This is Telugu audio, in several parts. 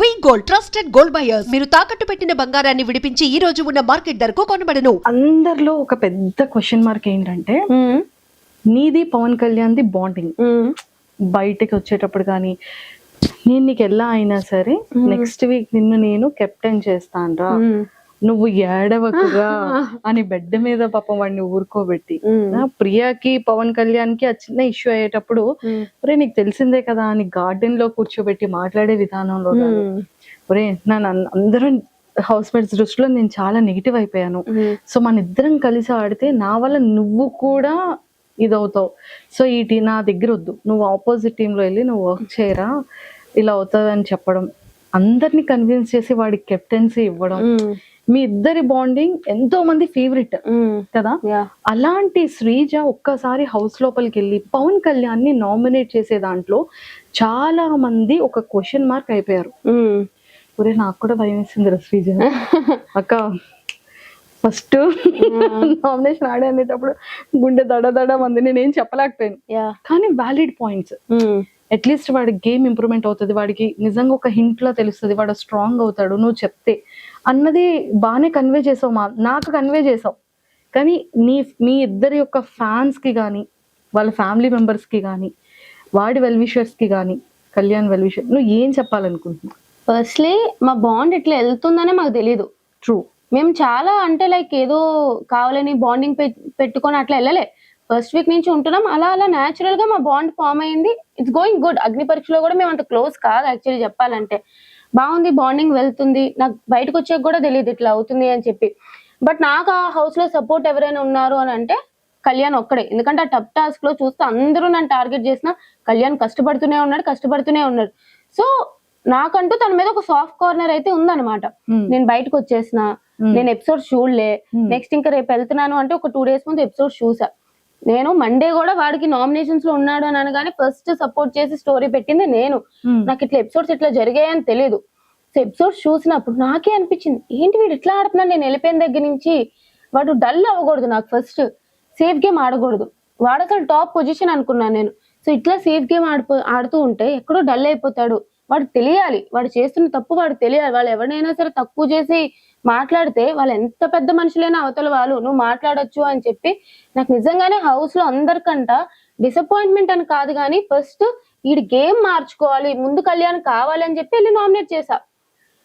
We gold trusted gold buyers మీరు తాకట్టు పెట్టిన బంగారాన్ని విడిపించి ఈ రోజు ఉన్న మార్కెట్ ధరకు కొనబడను. అందరిలో ఒక పెద్ద క్వశ్చన్ మార్క్ ఏంటంటే నీది పవన్ కళ్యాణ్ది బాండింగ్ బయటకి వచ్చేటప్పుడు కానీ నేను నీకు ఎలా అయినా సరే నెక్స్ట్ వీక్ నిన్ను నేను కెప్టెన్ చేస్తానురా. నువ్వు ఏడవకుగా అని బెడ్ మీద పాపం వాడిని ఊరుకోబెట్టి. ప్రియాకి పవన్ కళ్యాణ్కి ఆ చిన్న ఇష్యూ అయ్యేటప్పుడు ఒరే నీకు తెలిసిందే కదా అని గార్డెన్లో కూర్చోబెట్టి మాట్లాడే విధానంలో ఒరే నన్ను అందరూ హౌస్ మేట్స్ దృష్టిలో నేను చాలా నెగిటివ్ అయిపోయాను. సో మన ఇద్దరం కలిసి ఆడితే నా వల్ల నువ్వు కూడా ఇదవుతావు. సో ఈ టీ నా దగ్గర వద్దు. నువ్వు ఆపోజిట్ టీంలో వెళ్ళి నువ్వు వర్క్ చేయరా? ఇలా అవుతుంది అని చెప్పడం. అందరిని కన్విన్స్ చేసి వాడికి కెప్టెన్సీ ఇవ్వడం. మీ ఇద్దరి బాండింగ్ ఎంతో మంది ఫేవరెట్ కదా? అలాంటి శ్రీజ ఒక్కసారి హౌస్ లోపలికి వెళ్ళి పవన్ కళ్యాణ్ని నామినేట్ చేసే దాంట్లో చాలా మంది ఒక క్వశ్చన్ మార్క్ అయిపోయారు. ఒరే నాకు కూడా భయం వేసింది రా శ్రీజ. అక్క ఫస్ట్ నామినేషన్ ఆడే అనేటప్పుడు గుండె దడ దడ మంది. నేనేం చెప్పలేకపోయాను. కానీ వ్యాలిడ్ పాయింట్స్ అట్లీస్ట్ వాడి గేమ్ ఇంప్రూవ్మెంట్ అవుతుంది వాడికి నిజంగా ఒక హింట్లో తెలుస్తుంది వాడు స్ట్రాంగ్ అవుతాడు నువ్వు చెప్తే. అన్నది బాగానే కన్వే చేసావు మా నాకు కన్వే చేసావు. కానీ నీ మీ ఇద్దరి యొక్క ఫ్యాన్స్కి కానీ వాళ్ళ ఫ్యామిలీ మెంబర్స్కి కానీ వాడి వెల్ విషర్స్కి కానీ కళ్యాణ్ వెల్ విషర్ నువ్వు ఏం చెప్పాలనుకుంటున్నావు? ఫస్ట్లీ మా బాండ్ ఇట్లా వెళ్తుందనే మాకు తెలీదు. ట్రూ మేము చాలా అంటే లైక్ ఏదో కావాలని బాండింగ్ పెట్టుకొని అట్లా వెళ్ళలే. ఫస్ట్ వీక్ నుంచి ఉంటున్నాం. అలా అలా న్యాచురల్గా మా బాండ్ ఫామ్ అయింది. ఇట్స్ గోయింగ్ గుడ్ అగ్ని పరీక్షలో కూడా మేము అంత క్లోజ్ కాదు యాక్చువల్లీ చెప్పాలంటే. బాగుంది బాండింగ్ వెళ్తుంది. నాకు బయటకు వచ్చాక కూడా తెలియదు ఇట్లా అవుతుంది అని చెప్పి. బట్ నాకు ఆ హౌస్లో సపోర్ట్ ఎవరైనా ఉన్నారు అని అంటే కళ్యాణ్ ఒక్కడే. ఎందుకంటే ఆ టప్ టాస్క్లో చూస్తే అందరూ నన్ను టార్గెట్ చేసిన కళ్యాణ్ కష్టపడుతూనే ఉన్నాడు కష్టపడుతూనే ఉన్నాడు. సో నాకంటూ తన మీద ఒక సాఫ్ట్ కార్నర్ అయితే ఉందన్నమాట. నేను బయటకు వచ్చేసిన నేను ఎపిసోడ్ చూడలే. నెక్స్ట్ ఇంకా రేపు వెళ్తున్నాను అంటే ఒక టూ డేస్ ముందు ఎపిసోడ్ చూసా. నేను మండే కూడా వాడికి నామినేషన్స్లో ఉన్నాడు అని అనగానే ఫస్ట్ సపోర్ట్ చేసి స్టోరీ పెట్టింది నేను. నాకు ఇట్లా ఎపిసోడ్స్ ఇట్లా జరిగాయని తెలియదు సో ఎపిసోడ్స్ చూసినప్పుడు నాకే అనిపించింది ఏంటి వీడు ఇట్లా ఆడుతున్నాడు? నేను వెళ్ళిపోయిన దగ్గర నుంచి వాడు డల్ అవ్వకూడదు నాకు ఫస్ట్ సేఫ్ గేమ్ ఆడకూడదు. వాడు అసలు టాప్ పొజిషన్ అనుకున్నాను నేను. సో ఇట్లా సేఫ్ గేమ్ ఆడిపో ఆడుతూ ఉంటే ఎక్కడో డల్ అయిపోతాడు. వాడు తెలియాలి వాడు చేస్తున్న తప్పు వాడు తెలియాలి. వాళ్ళు ఎవరినైనా సరే తక్కువ చేసి మాట్లాడితే వాళ్ళు ఎంత పెద్ద మనుషులైనా అవతల వాళ్ళు నువ్వు మాట్లాడొచ్చు అని చెప్పి నాకు నిజంగానే హౌస్లో అందరికంట డిసప్పాయింట్మెంట్ అని కాదు కానీ ఫస్ట్ వీడి గేమ్ మార్చుకోవాలి ముందు కళ్యాణ్ కావాలి అని చెప్పి వెళ్ళి నామినేట్ చేశా.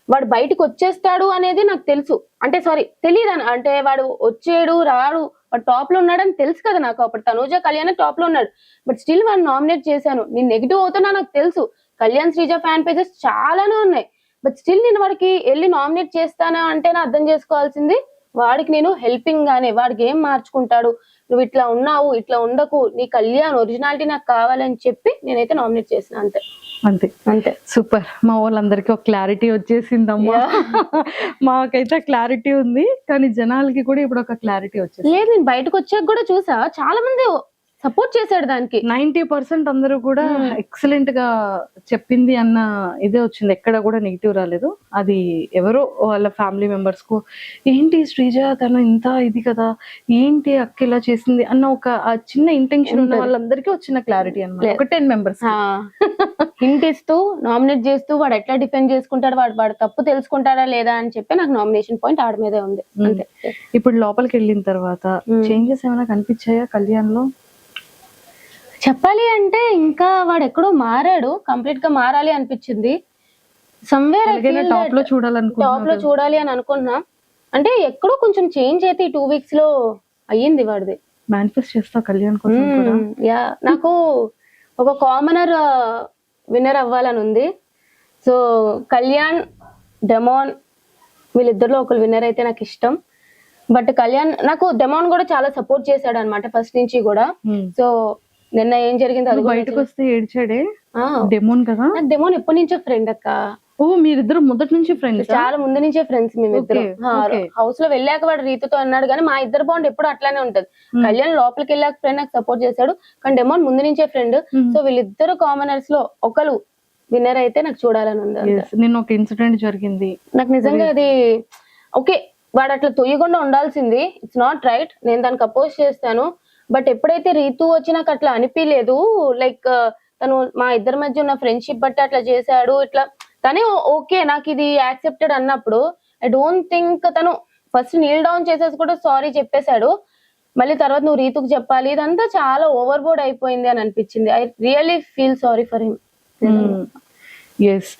వాడు బయటకు వచ్చేస్తాడు అనేది నాకు తెలుసు. అంటే సారీ తెలియదు అంటే వాడు వచ్చేడు రాడు వాడు టాప్లో ఉన్నాడని తెలుసు కదా నాకు అప్పుడు. తనూజ కళ్యాణ్ టాప్లో ఉన్నాడు. బట్ స్టిల్ వాడు నామినేట్ చేశాను. నేను నెగిటివ్ అవుతున్నా నాకు తెలుసు. కళ్యాణ్ శ్రీజ ఫ్యాన్ పేజెస్ చాలానే ఉన్నాయి. బట్ స్టిల్ నేను వాడికి వెళ్ళి నామినేట్ చేస్తానా అంటే నా అర్థం చేసుకోవాల్సింది వాడికి నేను హెల్పింగ్ గానే వాడికి ఏం మార్చుకుంటాడు? నువ్వు ఇట్లా ఉన్నావు ఇట్లా ఉండకు నీ కళ్యాణ్ ఒరిజినాలిటీ నాకు కావాలని చెప్పి నేనైతే నామినేట్ చేసిన అంతే. అంతే. అంతే. సూపర్ మా వాళ్ళందరికీ ఒక క్లారిటీ వచ్చేసిందమ్మా. మాకైతే క్లారిటీ ఉంది కానీ జనాలకి కూడా ఇప్పుడు ఒక క్లారిటీ వచ్చేసింది. లేదు నేను బయటకు వచ్చాక కూడా చూసా. చాలా మంది సపోర్ట్ చేశాడు దానికి. నైన్టీ పర్సెంట్ అందరూ కూడా ఎక్సలెంట్గా చెప్పింది అన్న ఇదే వచ్చింది. ఎక్కడ కూడా నెగిటివ్ రాలేదు. అది ఎవరో వాళ్ళ ఫ్యామిలీ మెంబర్స్కు ఏంటి శ్రీజ తను ఇంత ఇది కదా ఏంటి అక్క ఇలా చేసింది? అన్న ఒక ఆ చిన్న ఇంటెన్షన్ ఉన్న వాళ్ళందరికీ వచ్చిన క్లారిటీ అన్నమాట. ఒక టెన్ మెంబర్స్ హింట్ ఇస్తూ నామినేట్ చేస్తూ వాడు ఎట్లా డిఫెండ్ చేసుకుంటాడు వాడు వాడు తప్పు తెలుసుకుంటాడా లేదా అని చెప్పి నాకు నామినేషన్ పాయింట్ ఆడ మీదే ఉంది. అంతే. ఇప్పుడు లోపలికి వెళ్ళిన తర్వాత చేంజెస్ ఏమైనా కనిపించాయా కళ్యాణ్లో చెప్పాలి అంటే ఇంకా వాడు ఎక్కడో మారాడు. కంప్లీట్గా మారాలి అనిపించింది. సమ్వేర్ టాప్లో టాప్లో చూడాలి అని అనుకున్నా అంటే ఎక్కడో కొంచెం చేంజ్ అయితే ఈ టూ వీక్స్లో అయ్యింది వాడిది. మేనిఫెస్ట్ చేస్తా కళ్యాణ్ కోసం యా నాకు ఒక కామనర్ విన్నర్ అవ్వాలని ఉంది. సో కళ్యాణ్ డెమోన్ వీళ్ళిద్దరిలో ఒకరు విన్నర్ అయితే నాకు ఇష్టం. బట్ కళ్యాణ్ నాకు డెమోన్ కూడా చాలా సపోర్ట్ చేశాడు అనమాట ఫస్ట్ నుంచి కూడా. Hmm. సో నిన్న ఏం జరిగిందో అది బయటకు వస్తే ఏడ్చాడే? డెమోన్ కదా? డెమోన్ ఎప్పటి నుంచో ఫ్రెండ్ అక్క. ఓ మీరిద్దరు మొదటి నుంచి ఫ్రెండ్స్ చాలా ముందు నుంచే ఫ్రెండ్స్ మేమిద్దరం. హౌస్లో వెళ్ళాక వాడు రీతితో అన్నాడు కానీ మా ఇద్దరు బాండ్ ఎప్పుడు అట్లానే ఉంటది. కళ్యాణ్ లోపలికి వెళ్ళాక ఫ్రెండ్ నాకు సపోర్ట్ చేశాడు. కానీ డెమోన్ ముందు నుంచే ఫ్రెండ్. సో వీళ్ళిద్దరు కామనర్స్లో ఒకరు విన్నర్ అయితే నాకు చూడాలని ఉంది. నిన్న ఒక ఇన్సిడెంట్ జరిగింది. నాకు నిజంగా అది ఓకే వాడు అట్లా తొయ్యకుండా ఉండాల్సింది. ఇట్స్ నాట్ రైట్ నేను దానికి అపోజ్ చేస్తాను. బట్ ఎప్పుడైతే రీతు వచ్చి నాకు అట్లా అనిపించలేదు లైక్ తను మా ఇద్దరి మధ్య ఉన్న ఫ్రెండ్షిప్ బట్టి అట్లా చేశాడు ఇట్లా తనే ఓకే నాకు ఇది యాక్సెప్టెడ్ అన్నప్పుడు ఐ డోంట్ థింక్ తను ఫస్ట్ నీల్ డౌన్ చేసేసి కూడా సారీ చెప్పేశాడు. మళ్ళీ తర్వాత నువ్వు రీతుకు చెప్పాలి ఇదంతా చాలా ఓవర్ బోర్డ్ అయిపోయింది అని అనిపించింది. I really feel sorry for him yes